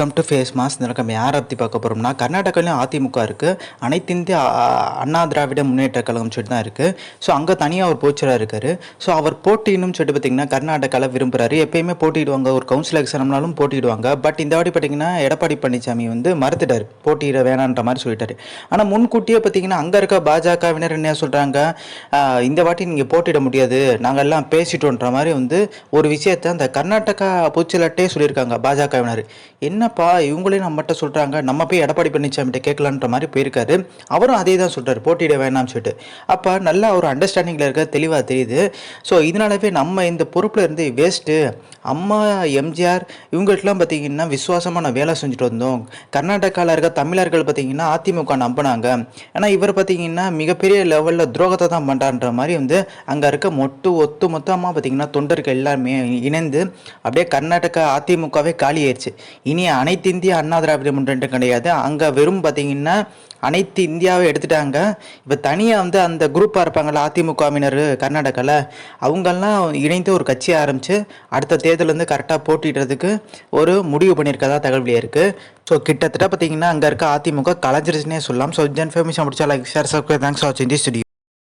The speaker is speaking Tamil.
வெல்கம் டு ஃபேஸ் மாஸ் இந்த நம்ம யாரை பற்றி பார்க்க போகிறோம்னா கர்நாடகாலையும் அதிமுக இருக்குது அனைத்து இந்திய அண்ணா திராவிட முன்னேற்ற கழகம் சொல்லிட்டு தான் இருக்குது ஸோ அங்கே தனியாக ஒரு போச்சராக இருக்கார். ஸோ அவர் போட்டின்னு சொல்லிட்டு பார்த்தீங்கன்னா கர்நாடகாவில் விரும்புகிறாரு எப்பயுமே போட்டியிடுவாங்க. ஒரு கவுன்சில் எக்ஸாம்னாலும் போட்டியிடுவாங்க. பட் இந்த வாட்டி பார்த்தீங்கன்னா எடப்பாடி பழனிசாமி வந்து மறுத்துட்டார். போட்டியிட வேணான்ற மாதிரி சொல்லிட்டாரு. ஆனால் முன்கூட்டியே பார்த்திங்கன்னா அங்கே இருக்க பாஜகவினர் என்ன சொல்கிறாங்க இந்த வாட்டி நீங்கள் போட்டியிட முடியாது. நாங்கள் எல்லாம் பேசிட்டோன்ற மாதிரி வந்து ஒரு விஷயத்தை அந்த கர்நாடகா பூச்சலட்டே சொல்லியிருக்காங்க பாஜகவினர். என்னப்பா இவங்களே நம்மகிட்ட சொல்கிறாங்க நம்ம போய் எடப்பாடி பழனிசாமிகிட்ட கேட்கலான்ற மாதிரி போயிருக்காரு. அவரும் அதே தான் சொல்கிறார் போட்டியிட வேணாம்னு சொல்லிட்டு. அப்போ நல்லா ஒரு அண்டர்ஸ்டாண்டிங்கில் இருக்க தெளிவாக தெரியுது. ஸோ இதனாலவே நம்ம இந்த பொறுப்பில் இருந்து வேஸ்ட்டு அம்மா எம்ஜிஆர் இவங்கள்ட்டலாம் பார்த்தீங்கன்னா விசுவாசமாக நான் வேலை செஞ்சுட்டு வந்தோம். கர்நாடகாவில் இருக்க தமிழர்கள் பார்த்தீங்கன்னா அதிமுக நம்பினாங்க. ஏன்னா இவர் பார்த்தீங்கன்னா மிகப்பெரிய லெவலில் துரோகத்தை தான் பண்ணுறான்ற மாதிரி வந்து அங்கே இருக்க மொட்டு ஒத்து மொத்தமாக பார்த்தீங்கன்னா தொண்டர்கள் எல்லாருமே இணைந்து அப்படியே கர்நாடகா அதிமுகவே காலி இனி அனைத்து இந்திய அண்ணா திராவிட முன்னேற்றம் கிடையாது. அங்கே வெறும் பார்த்தீங்கன்னா அனைத்து இந்தியாவை எடுத்துட்டாங்க. இப்போ தனியாக வந்து அந்த குரூப்பாக இருப்பாங்கள்ல அதிமுகவினர் கர்நாடகாவில் அவங்கெல்லாம் இணைந்து ஒரு கட்சி ஆரம்பித்து அடுத்த தேர்தல் வந்து கரெக்டாக போட்டிடுறதுக்கு ஒரு முடிவு பண்ணியிருக்கதா தகவலியாக இருக்குது ஸோ கிட்டத்தட்ட பார்த்தீங்கன்னா அங்கே இருக்க அதிமுக கலைஞ்சிருச்சுன்னே சொல்லலாம். ஸோ ஜென் ஃபேமிஷன் முடிச்சா லைக் ஷேர் சப்ஸ்கிரைப் தேங்க்ஸ் வாட்சிங் தி ஸ்டுடியோ